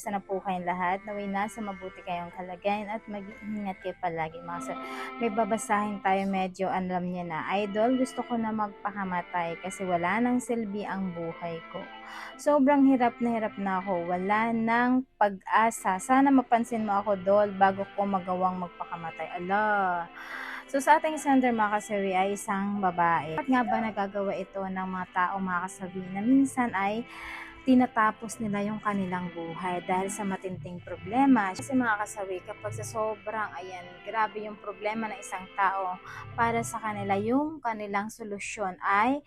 Sana po kayong lahat, naway nasa mabuti kayong kalagayan at mag-iingat kayo palagi mga sir. May babasahin tayo medyo alam niya na, Idol, gusto ko na magpakamatay kasi wala nang silbi ang buhay ko. Sobrang hirap na hirap na ako, wala nang pag-asa. Sana mapansin mo ako, Dol, bago ko magawang magpakamatay. Ala, So sa ating sender mga kasawi ay isang babae. Bakit nga ba nagagawa ito ng mga tao mga kasawi na minsan ay tinatapos nila yung kanilang buhay dahil sa matinding problema. Kasi mga kasawi, kapag sa sobrang, ayan, grabe yung problema ng isang tao, para sa kanila, yung kanilang solusyon ay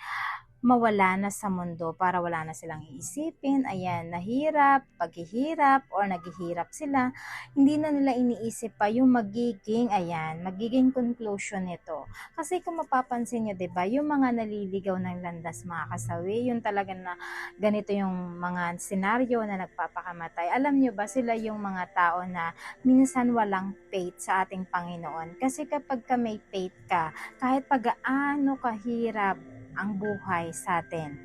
mawala na sa mundo para wala na silang iisipin, ayan, nahirap, paghihirap, or naghihirap sila, hindi na nila iniisip pa yung magiging, ayan, magiging conclusion nito. Kasi kung mapapansin nyo, ba yung mga naliligaw ng landas mga kasawi, yung talaga na ganito yung mga senaryo na nagpapakamatay. Alam nyo ba sila yung mga tao na minsan walang faith sa ating Panginoon? Kasi kapag ka may faith ka, kahit pag-aano kahirap ang buhay sa atin.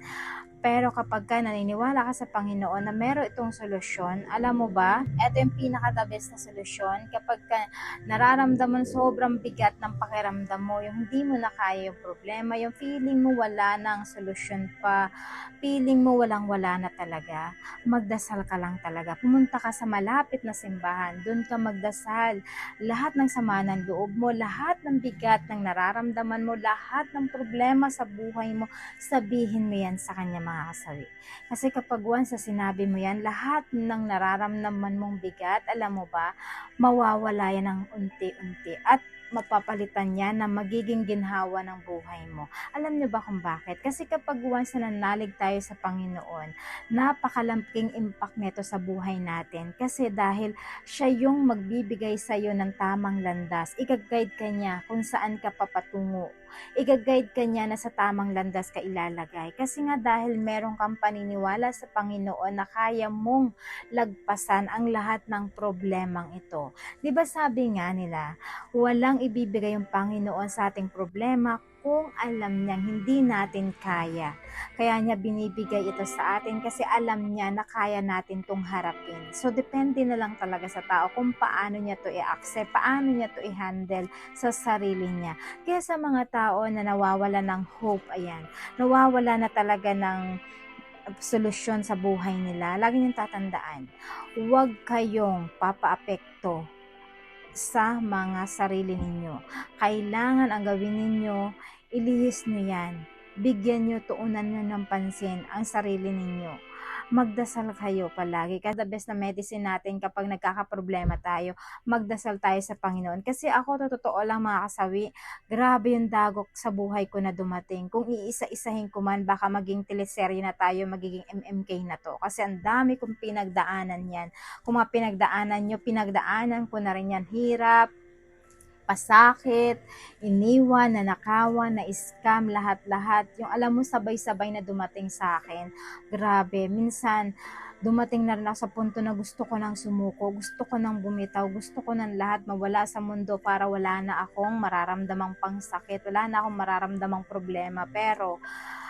Pero kapag ka naniniwala ka sa Panginoon na meron itong solusyon, alam mo ba, ito yung pinaka-the best na solusyon kapag ka nararamdaman sobrang bigat ng pakiramdam mo, yung hindi mo na kaya yung problema, yung feeling mo wala nang solusyon pa, feeling mo walang wala na talaga, magdasal ka lang talaga. Pumunta ka sa malapit na simbahan, doon ka magdasal. Lahat ng sama ng loob mo, lahat ng bigat ng nararamdaman mo, lahat ng problema sa buhay mo, sabihin mo yan sa kanya mga kasawi. Kasi kapag once sa sinabi mo yan, lahat ng nararamdaman mong bigat, alam mo ba, mawawala yan ng unti-unti at mapapalitan niya na magiging ginhawa ng buhay mo. Alam niyo ba kung bakit? Kasi kapag once na nanalig tayo sa Panginoon, napakalamping impact nito sa buhay natin. Kasi dahil siya yung magbibigay sa iyo ng tamang landas, igag-guide ka niya kung saan ka papatungo. Igag-guide ka niya na sa tamang landas ka ilalagay. Kasi nga dahil meron kang paniniwala sa Panginoon na kaya mong lagpasan ang lahat ng problemang ito. 'Di ba sabi nga nila, walang ibibigay yung Panginoon sa ating problema kung alam niyang hindi natin kaya. Kaya niya binibigay ito sa atin kasi alam niya na kaya natin tong harapin. So, depende na lang talaga sa tao kung paano niya to i-accept, paano niya to i-handle sa sarili niya. Kaya sa mga tao na nawawala ng hope, ayan, nawawala na talaga ng solusyon sa buhay nila, lagi niyong tatandaan, huwag kayong papaapekto sa mga sarili ninyo. Kailangan ang gawin ninyo, ilihis nyo yan. Bigyan nyo, tuunan nyo ng pansin ang sarili ninyo. Magdasal kayo palagi. Kasi the best na medicine natin kapag nagkakaproblema tayo, magdasal tayo sa Panginoon. Kasi ako, to, totoo lang mga kasawi, grabe yung dagok sa buhay ko na dumating. Kung iisa-isahin ko man, baka maging teleserye na tayo, magiging MMK na to. Kasi ang dami kong pinagdaanan yan. Kung mga pinagdaanan nyo, pinagdaanan ko na rin yan. Hirap, pasakit, iniwan, nanakawan, na scam, lahat-lahat. Yung alam mo sabay-sabay na dumating sa akin. Grabe, minsan dumating na rin ako sa punto na gusto ko nang sumuko, gusto ko nang bumitaw, gusto ko nang lahat mawala sa mundo para wala na akong mararamdamang pangsakit, wala na akong mararamdamang problema. Pero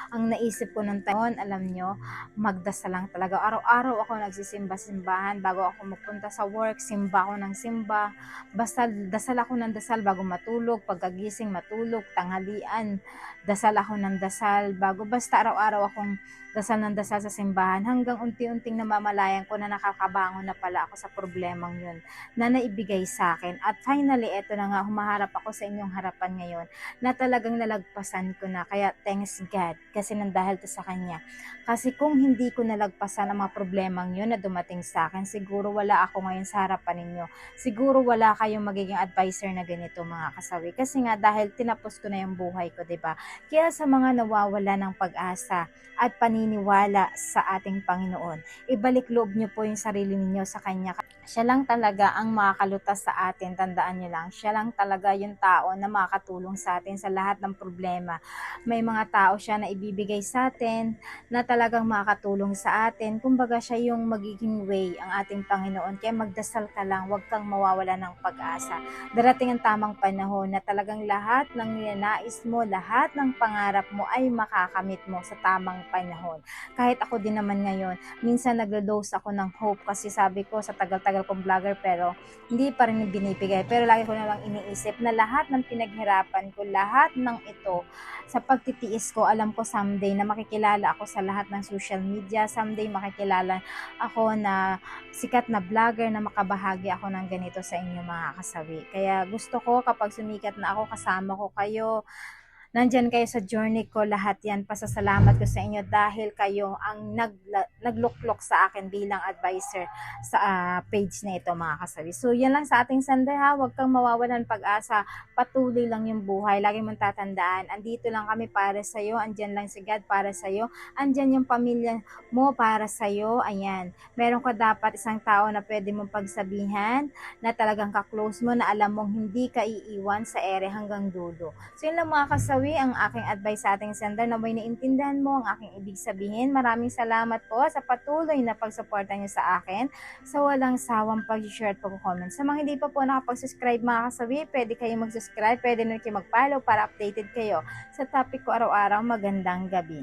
ang naisip ko ng taon, alam nyo, magdasal lang talaga. Araw-araw ako nagsisimba-simbahan bago ako magpunta sa work, simba ako ng simba. Basta dasal ako ng dasal bago matulog, pagkagising matulog, tanghalian, dasal ako ng dasal bago basta araw-araw akong dasal ng dasal sa simbahan hanggang unti-unting namamalayan ko na nakakabangon na pala ako sa problemang yun na naibigay sa akin. At finally, eto na nga, humaharap ako sa inyong harapan ngayon na talagang nalagpasan ko na. Kaya thanks God kasi nang dahil to sa Kanya. Kasi kung hindi ko nalagpasan ang mga problemang yun na dumating sa akin, siguro wala ako ngayon sa harapan ninyo. Siguro wala kayong magiging advisor na ganito mga kasawi. Kasi nga dahil tinapos ko na yung buhay ko, ba? Kaya sa mga nawawala ng pag-asa at paniniwala sa ating Panginoon, ibalik loob niyo po yung sarili ninyo sa Kanya. Siya lang talaga ang makakalutas sa atin. Tandaan niyo lang, siya lang talaga yung tao na makakatulong sa atin sa lahat ng problema. May mga tao siya na ibibigay ibibigay sa atin na talagang makakatulong sa atin. Kumbaga siya yung magiging way ang ating Panginoon. Kaya magdasal ka lang, huwag kang mawawala ng pag-asa. Darating ang tamang panahon na talagang lahat ng ninanais mo, lahat ng pangarap mo ay makakamit mo sa tamang panahon. Kahit ako din naman ngayon, minsan naglo-dose ako ng hope kasi sabi ko sa tagal-tagal kong vlogger pero hindi pa rin binibigay. Pero lagi ko na lang iniisip na lahat ng pinaghirapan ko, lahat ng ito, sa pagtitiis ko, alam ko someday na makikilala ako sa lahat ng social media, someday makikilala ako na sikat na vlogger na makabahagi ako ng ganito sa inyo mga kasawi. Kaya gusto ko kapag sumikat na ako, kasama ko kayo, nandyan kayo sa journey ko, lahat yan, pasasalamat ko sa inyo dahil kayo ang nag, nagluklok sa akin bilang advisor sa ah, page na ito mga kasawi. So yan lang sa ating sender ha, huwag kang mawawalan pag-asa, patuloy lang yung buhay, lagi mong tatandaan, andito lang kami para sa'yo, andyan lang si God para sa'yo, andyan yung pamilya mo para sa'yo, ayan, meron ka dapat isang tao na pwede mong pagsabihan, na talagang ka-close mo, na alam mong hindi ka iiwan sa ere hanggang dulo. So yun lang mga kasawi, ang aking advice sa ating sender na may naintindihan mo ang aking ibig sabihin. Maraming salamat po sa patuloy na pagsuporta niyo sa akin sa walang sawang pag-share at pag-comment. Sa mga hindi pa po nakapag-subscribe mga kasawi, pwede kayo mag-subscribe, pwede na kayo mag-follow para updated kayo sa topic ko araw-araw. Magandang gabi.